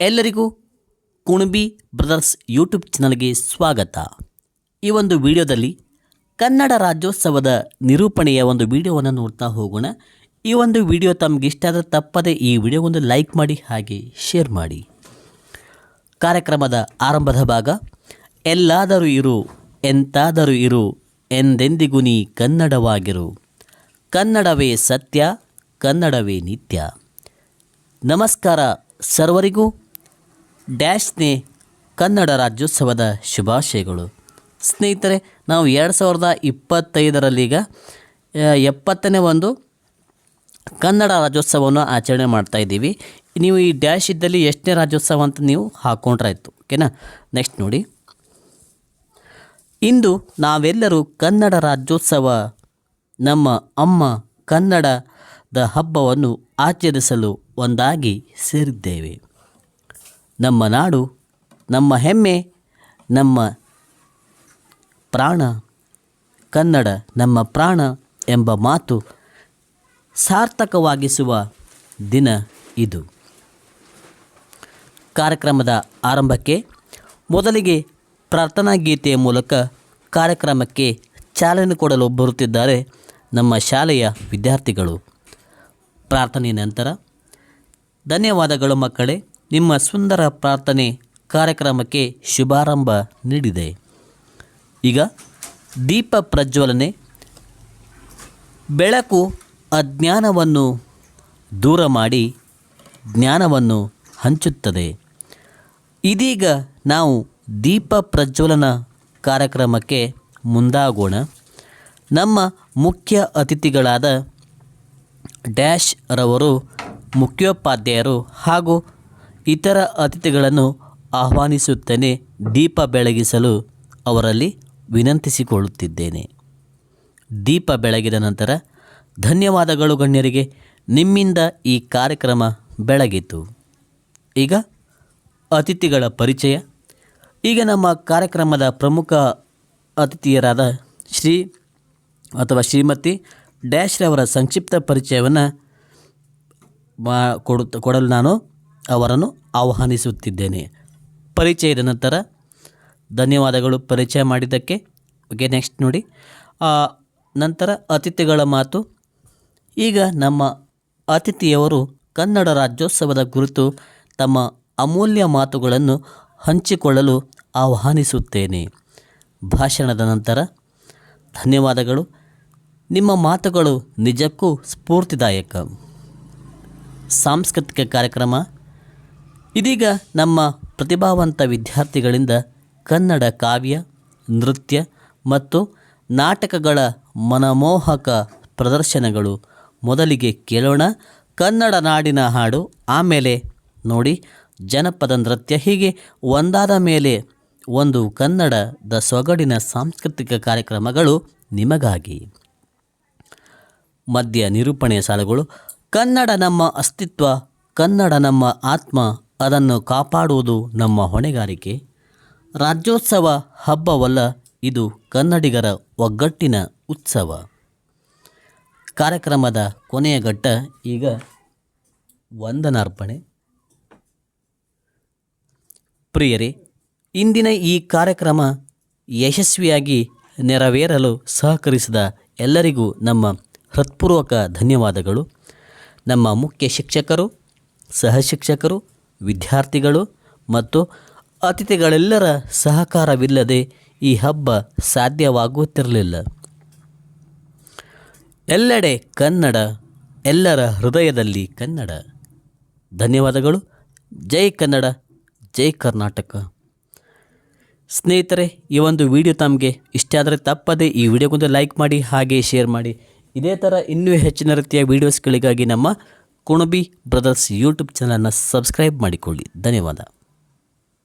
ಎಲ್ಲರಿಗೂ Kunbi brothers YouTube ಚಾನಲ್ಗೆ ಸ್ವಾಗತ. ಈ ಒಂದು ವಿಡಿಯೋದಲ್ಲಿ ಕನ್ನಡ ರಾಜ್ಯೋತ್ಸವದ ನಿರೂಪಣೆಯ ಒಂದು ವಿಡಿಯೋವನ್ನು ನೋಡ್ತಾ ಹೋಗೋಣ. ಈ ಒಂದು ವಿಡಿಯೋ ತಮಗೆ ಇಷ್ಟ ಆದರೆ ತಪ್ಪದೆ ಈ ವಿಡಿಯೋಗೊಂದು ಲೈಕ್ ಮಾಡಿ, ಹಾಗೆ ಶೇರ್ ಮಾಡಿ. ಕಾರ್ಯಕ್ರಮದ ಆರಂಭದ ಭಾಗ, ಎಲ್ಲಾದರೂ ಇರು, ಎಂತಾದರೂ ಇರು, ಎಂದೆಂದಿಗೂ ನೀ ಕನ್ನಡವಾಗಿರು. ಕನ್ನಡವೇ ಸತ್ಯ, ಕನ್ನಡವೇ ನಿತ್ಯ. ನಮಸ್ಕಾರ ಸರ್ವರಿಗೂ. ಡ್ಯಾಶ್ನೇ ಕನ್ನಡ ರಾಜ್ಯೋತ್ಸವದ ಶುಭಾಶಯಗಳು. ಸ್ನೇಹಿತರೆ, ನಾವು ಎರಡು ಸಾವಿರದ ಈಗ ಎಪ್ಪತ್ತನೇ ಒಂದು ಕನ್ನಡ ರಾಜ್ಯೋತ್ಸವವನ್ನು ಆಚರಣೆ ಮಾಡ್ತಾ ಇದ್ದೀವಿ. ನೀವು ಈ ಡ್ಯಾಶ್ ಇದ್ದಲ್ಲಿ ಎಷ್ಟನೇ ರಾಜ್ಯೋತ್ಸವ ಅಂತ ನೀವು ಹಾಕ್ಕೊಂಡ್ರಾಯ್ತು ಓಕೆನಾ? ನೆಕ್ಸ್ಟ್ ನೋಡಿ. ಇಂದು ನಾವೆಲ್ಲರೂ ಕನ್ನಡ ರಾಜ್ಯೋತ್ಸವ, ನಮ್ಮ ಅಮ್ಮ ಕನ್ನಡದ ಹಬ್ಬವನ್ನು ಆಚರಿಸಲು ಒಂದಾಗಿ ಸೇರಿದ್ದೇವೆ. ನಮ್ಮ ನಾಡು, ನಮ್ಮ ಹೆಮ್ಮೆ, ನಮ್ಮ ಪ್ರಾಣ, ಕನ್ನಡ ನಮ್ಮ ಪ್ರಾಣ ಎಂಬ ಮಾತು ಸಾರ್ಥಕವಾಗಿಸುವ ದಿನ ಇದು. ಕಾರ್ಯಕ್ರಮದ ಆರಂಭಕ್ಕೆ ಮೊದಲಿಗೆ ಪ್ರಾರ್ಥನಾ ಗೀತೆಯ ಮೂಲಕ ಕಾರ್ಯಕ್ರಮಕ್ಕೆ ಚಾಲನೆ ಕೊಡಲು ಬರುತ್ತಿದ್ದಾರೆ ನಮ್ಮ ಶಾಲೆಯ ವಿದ್ಯಾರ್ಥಿಗಳು. ಪ್ರಾರ್ಥನೆಯ ನಂತರ ಧನ್ಯವಾದಗಳು ಮಕ್ಕಳೇ. ನಿಮ್ಮ ಸುಂದರ ಪ್ರಾರ್ಥನೆ ಕಾರ್ಯಕ್ರಮಕ್ಕೆ ಶುಭಾರಂಭ ನೀಡಿದೆ. ಈಗ ದೀಪ ಪ್ರಜ್ವಲನೆ, ಬೆಳಕು ಅಜ್ಞಾನವನ್ನು ದೂರ ಮಾಡಿ ಜ್ಞಾನವನ್ನು ಹಂಚುತ್ತದೆ. ಇದೀಗ ನಾವು ದೀಪ ಪ್ರಜ್ವಲನ ಕಾರ್ಯಕ್ರಮಕ್ಕೆ ಮುಂದಾಗೋಣ. ನಮ್ಮ ಮುಖ್ಯ ಅತಿಥಿಗಳಾದ ಡ್ಯಾಶ್ ರವರು, ಮುಖ್ಯೋಪಾಧ್ಯಾಯರು ಹಾಗೂ ಇತರ ಅತಿಥಿಗಳನ್ನು ಆಹ್ವಾನಿಸುತ್ತೇನೆ ದೀಪ ಬೆಳಗಿಸಲು ಅವರಲ್ಲಿ ವಿನಂತಿಸಿಕೊಳ್ಳುತ್ತಿದ್ದೇನೆ. ದೀಪ ಬೆಳಗಿದ ನಂತರ, ಧನ್ಯವಾದಗಳು ಗಣ್ಯರಿಗೆ, ನಿಮ್ಮಿಂದ ಈ ಕಾರ್ಯಕ್ರಮ ಬೆಳಗಿತು. ಈಗ ಅತಿಥಿಗಳ ಪರಿಚಯ. ಈಗ ನಮ್ಮ ಕಾರ್ಯಕ್ರಮದ ಪ್ರಮುಖ ಅತಿಥಿಯರಾದ ಶ್ರೀ ಅಥವಾ ಶ್ರೀಮತಿ ಡ್ಯಾಶ್ರವರ ಸಂಕ್ಷಿಪ್ತ ಪರಿಚಯವನ್ನು ಮಾ ಕೊಡುತ್ತ ಕೊಡಲು ನಾನು ಅವರನ್ನು ಆಹ್ವಾನಿಸುತ್ತಿದ್ದೇನೆ. ಪರಿಚಯದ ನಂತರ ಧನ್ಯವಾದಗಳು ಪರಿಚಯ ಮಾಡಿದ್ದಕ್ಕೆ. ಓಕೆ ನೆಕ್ಸ್ಟ್ ನೋಡಿ. ನಂತರ ಅತಿಥಿಗಳ ಮಾತು. ಈಗ ನಮ್ಮ ಅತಿಥಿಯವರು ಕನ್ನಡ ರಾಜ್ಯೋತ್ಸವದ ಕುರಿತು ತಮ್ಮ ಅಮೂಲ್ಯ ಮಾತುಗಳನ್ನು ಹಂಚಿಕೊಳ್ಳಲು ಆಹ್ವಾನಿಸುತ್ತೇನೆ. ಭಾಷಣದ ನಂತರ, ಧನ್ಯವಾದಗಳು. ನಿಮ್ಮ ಮಾತುಗಳು ನಿಜಕ್ಕೂ ಸ್ಫೂರ್ತಿದಾಯಕ. ಸಾಂಸ್ಕೃತಿಕ ಕಾರ್ಯಕ್ರಮ. ಇದೀಗ ನಮ್ಮ ಪ್ರತಿಭಾವಂತ ವಿದ್ಯಾರ್ಥಿಗಳಿಂದ ಕನ್ನಡ ಕಾವ್ಯ, ನೃತ್ಯ ಮತ್ತು ನಾಟಕಗಳ ಮನಮೋಹಕ ಪ್ರದರ್ಶನಗಳು ಮೊದಲಿಗೆ ಕೇಳೋಣ. ಕನ್ನಡ ನಾಡಿನ ಹಾಡು, ಆಮೇಲೆ ನೋಡಿ ಜನಪದ ನೃತ್ಯ ಹೀಗೆ ಒಂದಾದ ಮೇಲೆ ಒಂದು ಕನ್ನಡದ ಸೊಗಡಿನ ಸಾಂಸ್ಕೃತಿಕ ಕಾರ್ಯಕ್ರಮಗಳು ನಿಮಗಾಗಿ. ಮಧ್ಯ ನಿರೂಪಣೆಯ ಸಾಲುಗಳು, ಕನ್ನಡ ನಮ್ಮ ಅಸ್ತಿತ್ವ, ಕನ್ನಡ ನಮ್ಮ ಆತ್ಮ ಅದನ್ನು ಕಾಪಾಡುವುದು ನಮ್ಮ ಹೊಣೆಗಾರಿಕೆ. ರಾಜ್ಯೋತ್ಸವ ಹಬ್ಬವಲ್ಲ, ಇದು ಕನ್ನಡಿಗರ ಒಗ್ಗಟ್ಟಿನ ಉತ್ಸವ. ಕಾರ್ಯಕ್ರಮದ ಕೊನೆಯ ಘಟ್ಟ ಈಗ ವಂದನಾರ್ಪಣೆ. ಪ್ರಿಯರೇ, ಇಂದಿನ ಈ ಕಾರ್ಯಕ್ರಮ ಯಶಸ್ವಿಯಾಗಿ ನೆರವೇರಲು ಸಹಕರಿಸಿದ ಎಲ್ಲರಿಗೂ ನಮ್ಮ ಹೃತ್ಪೂರ್ವಕ ಧನ್ಯವಾದಗಳು. ನಮ್ಮ ಮುಖ್ಯ ಶಿಕ್ಷಕರು ಸಹಶಿಕ್ಷಕರು ವಿದ್ಯಾರ್ಥಿಗಳು ಮತ್ತು ಅತಿಥಿಗಳೆಲ್ಲರ ಸಹಕಾರವಿಲ್ಲದೆ ಈ ಹಬ್ಬ ಸಾಧ್ಯವಾಗುತ್ತಿರಲಿಲ್ಲ. ಎಲ್ಲೆಡೆ ಕನ್ನಡ, ಎಲ್ಲರ ಹೃದಯದಲ್ಲಿ ಕನ್ನಡ. ಧನ್ಯವಾದಗಳು. ಜೈ ಕನ್ನಡ, ಜೈ ಕರ್ನಾಟಕ. ಸ್ನೇಹಿತರೆ, ಈ ಒಂದು ವಿಡಿಯೋ ತಮಗೆ ಇಷ್ಟ ಆದರೆ ತಪ್ಪದೆ ಈ ವಿಡಿಯೋಗೊಂದು ಲೈಕ್ ಮಾಡಿ, ಹಾಗೆ ಶೇರ್ ಮಾಡಿ. ಇದೇ ಥರ ಇನ್ನೂ ಹೆಚ್ಚಿನ ರೀತಿಯ ವೀಡಿಯೋಸ್ಗಳಿಗಾಗಿ ನಮ್ಮ ಕುಣಬಿ ಬ್ರದರ್ಸ್ ಯೂಟ್ಯೂಬ್ ಚಾನಲನ್ನು ಸಬ್ಸ್ಕ್ರೈಬ್ ಮಾಡಿಕೊಳ್ಳಿ. ಧನ್ಯವಾದ.